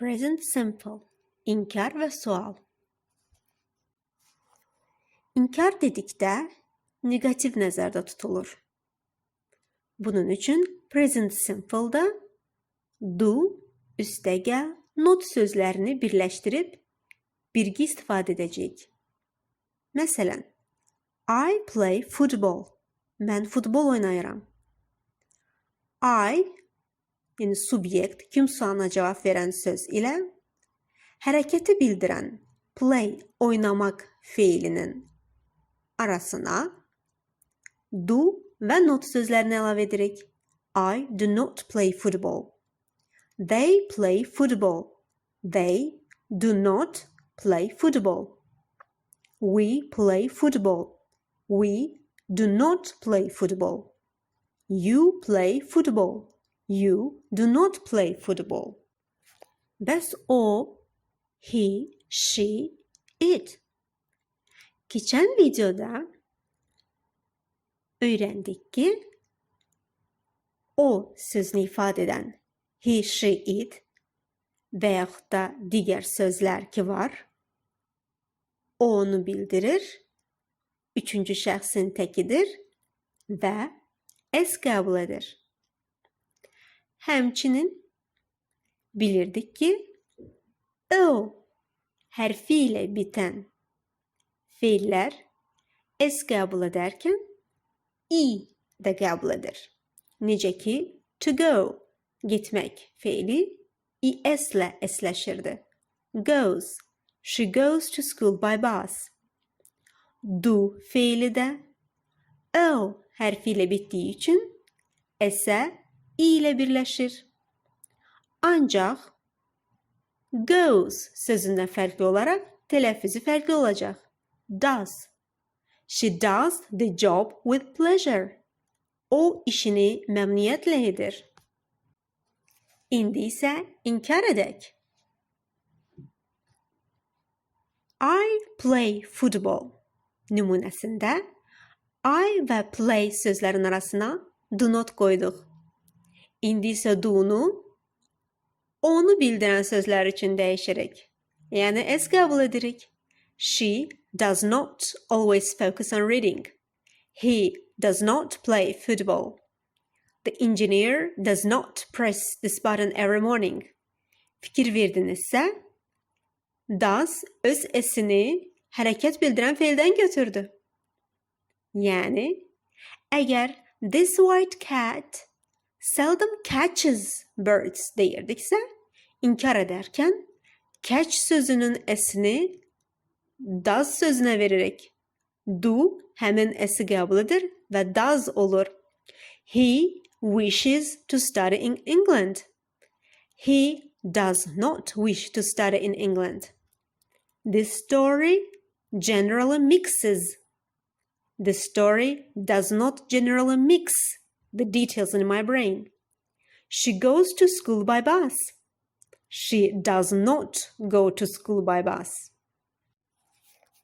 Present simple. İnkar ve sual. İnkar dedikdə negativ nəzərdə tutulur. Bunun üçün present simple-da do, üstəgəl, not sözlərini birləşdirib birgə istifadə edəcəyik. Məsələn, I play football. Mən futbol oynayıram. I yəni subyekt kim sualına cavab verən söz ilə hərəkəti bildirən play oynamaq feilinin arasına do və not sözlərini əlavə edirik. I do not play football. They play football. They do not play football. We play football. We do not play football. You play football. You do not play football. Bəs o, he, she, it. Geçen videoda öğrendik ki o sözünü ifade eden he, she, it veyahut da diğer sözler ki var. O onu bildirir. Üçüncü şəxsin təkidir və es qəbul edir. Həmçinin bilirdik ki, o hərfi ilə bitən feillər es qəbul edərkən i də qəbul edir. Necə ki, to go, gitmək feili is ilə esləşirdi. Goes, she goes to school by bus. Do fiili də o hərfi ilə bitdiyi üçün s-ə i ilə birləşir. Ancaq goes sözündən fərqli olaraq tələffüzü fərqli olacaq. Does. She does the job with pleasure. O işini məmnuniyyətlə edir. İndi isə inkar edək. I play football nümunəsində I və play sözlərin arasına do not qoyduq. İndi isə do-nu onu bildirən sözlər üçün dəyişirik. Yəni s qəbul edirik. She does not always focus on reading. He does not play football. The engineer does not press this button every morning. Fikir verdinizsə, does öz esini hərəkət bildirən feildən götürdü. Yəni, əgər this white cat seldom catches birds deyirdiksə, inkar ederken catch sözünün esini does sözüne vererek do hemen esi edir və does olur. He wishes to study in England. He does not wish to study in England. This story generally mixes. The story does not generally mix the details in my brain. She goes to school by bus. She does not go to school by bus.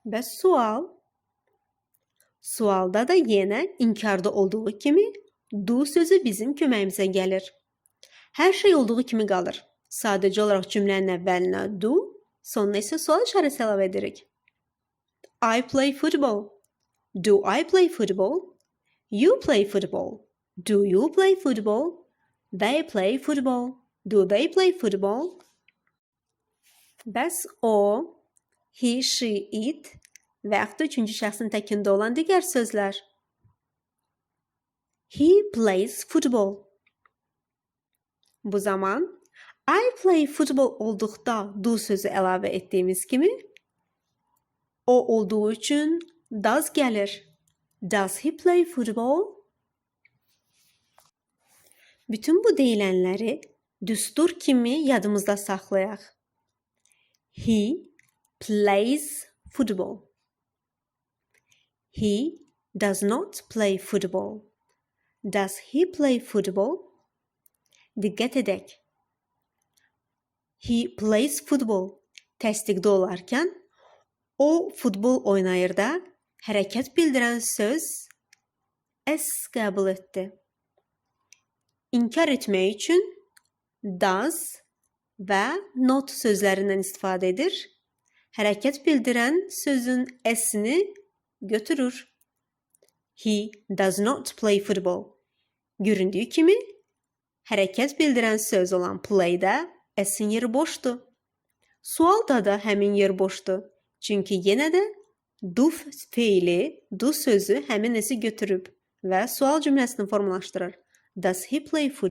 Ve sual. Sualda da yine inkarda olduğu kimi do sözü bizim köməyimizə gəlir. Hər şey olduğu kimi qalır. Sadəcə olaraq cümlənin əvvəlinə do, sonuna isə sual işarəsi əlavə edirik. I play football. Do I play football? You play football. Do you play football? They play football. Do they play football? Bəs o, he, she, it və yaxud üçüncü şəxsin təkində olan digər sözlər. He plays football. Bu zaman I play football olduqda do sözü əlavə etdiyimiz kimi o olduğu üçün does gəlir. Does he play football? Bütün bu deyilenləri düstur kimi yadımızda saxlayaq. He plays football. He does not play football. Does he play football? Dikkat edək. He plays football təsdiqdə olarkən o futbol oynayır da hərəkət bildirən söz s qəbul etdi. İnkar etmək üçün does və not sözlərindən istifadə edir. Hərəkət bildirən sözün s-ni götürür. He does not play football. Göründüyü kimi hərəkət bildirən söz olan play-də s-in yeri boşdur. Sualda da həmin yer boşdur. Çünki yenə də do fiili, do sözü həmin s-i götürüb və sual cümləsini formalaşdırır. Does he play football?